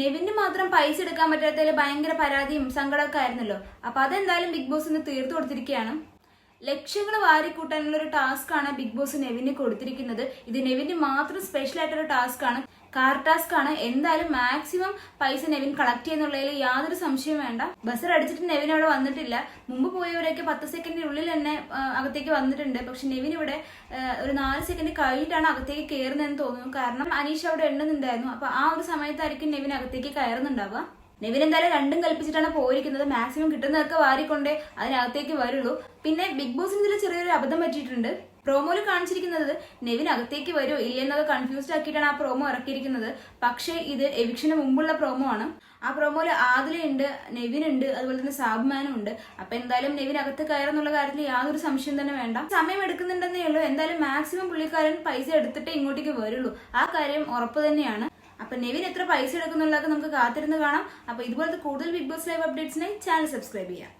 നെവിന് മാത്രം പൈസ എടുക്കാൻ പറ്റാത്തതിൽ ഭയങ്കര പരാതിയും സങ്കടമൊക്കെ ആയിരുന്നല്ലോ. അപ്പൊ അതെന്തായാലും ബിഗ് ബോസ് ഇന്ന് തീർത്തു കൊടുത്തിരിക്കുകയാണ്. ലക്ഷ്യങ്ങൾ വാരിക്കൂട്ടാനുള്ള ഒരു ടാസ്ക് ആണ് ബിഗ് ബോസ് നെവിന് കൊടുത്തിരിക്കുന്നത്. ഇത് നെവിന് മാത്രം സ്പെഷ്യൽ ആയിട്ടൊരു ടാസ്ക് ആണ് കാർ ടാസ്ക് ആണ്. എന്തായാലും മാക്സിമം പൈസ നെവിൻ കളക്ട് ചെയ്യുന്നുള്ളതിൽ യാതൊരു സംശയം വേണ്ട. ബസർ അടിച്ചിട്ട് നെവിൻ അവിടെ വന്നിട്ടില്ല. മുമ്പ് പോയവരൊക്കെ പത്ത് സെക്കൻഡിനുള്ളിൽ തന്നെ അകത്തേക്ക് വന്നിട്ടുണ്ട്. പക്ഷെ നെവിൻ ഇവിടെ ഒരു നാല് സെക്കൻഡ് കഴിഞ്ഞിട്ടാണ് അകത്തേക്ക് കയറുന്നതെന്ന് തോന്നുന്നു. കാരണം അനീഷ് അവിടെ എണ്ണുന്നുണ്ടായിരുന്നു. അപ്പൊ ആ ഒരു സമയത്തായിരിക്കും നെവിൻ അകത്തേക്ക് കയറുന്നുണ്ടാവുക. നെവിൻ എന്തായാലും രണ്ടും കൽപ്പിച്ചിട്ടാണ് പോയിരിക്കുന്നത്. മാക്സിമം കിട്ടുന്നതൊക്കെ വാരിക്കൊണ്ടേ അതിനകത്തേക്ക് വരുള്ളൂ. പിന്നെ ബിഗ് ബോസിന് ഇതിൽ ചെറിയൊരു അബദ്ധം പറ്റിയിട്ടുണ്ട്. പ്രോമോയിൽ കാണിച്ചിരിക്കുന്നത് നെവിൻ അകത്തേക്ക് വരുമോ ഇല്ലെന്നൊക്കെ കൺഫ്യൂസ്ഡ് ആക്കിയിട്ടാണ് ആ പ്രോമോ ഇറക്കിയിരിക്കുന്നത്. പക്ഷേ ഇത് എവിക്ഷന് മുമ്പുള്ള പ്രോമോ ആണ്. ആ പ്രോമോയിൽ ആദിലയുണ്ട് നെവിൻ ഉണ്ട് അതുപോലെ തന്നെ സാബ്മാനും ഉണ്ട്. അപ്പൊ എന്തായാലും നെവിൻ അകത്ത് കയറുന്നുള്ള കാര്യത്തിൽ യാതൊരു സംശയം തന്നെ വേണ്ട. സമയം എടുക്കുന്നുണ്ടെന്നേ ഉള്ളൂ. എന്തായാലും മാക്സിമം പുള്ളിക്കാരൻ പൈസ എടുത്തിട്ടേ ഇങ്ങോട്ടേക്ക് വരുള്ളൂ. ആ കാര്യം ഉറപ്പ് തന്നെയാണ്. അപ്പൊ നെവിൻ എത്ര പൈസ എടുക്കുന്നുള്ളതൊക്കെ നമുക്ക് കാത്തിരുന്ന് കാണാം. അപ്പൊ ഇതുപോലത്തെ കൂടുതൽ ബിഗ് ബോസ് ലൈവ് അപ്ഡേറ്റ്സിനായി ചാനൽ സബ്സ്ക്രൈബ് ചെയ്യാം.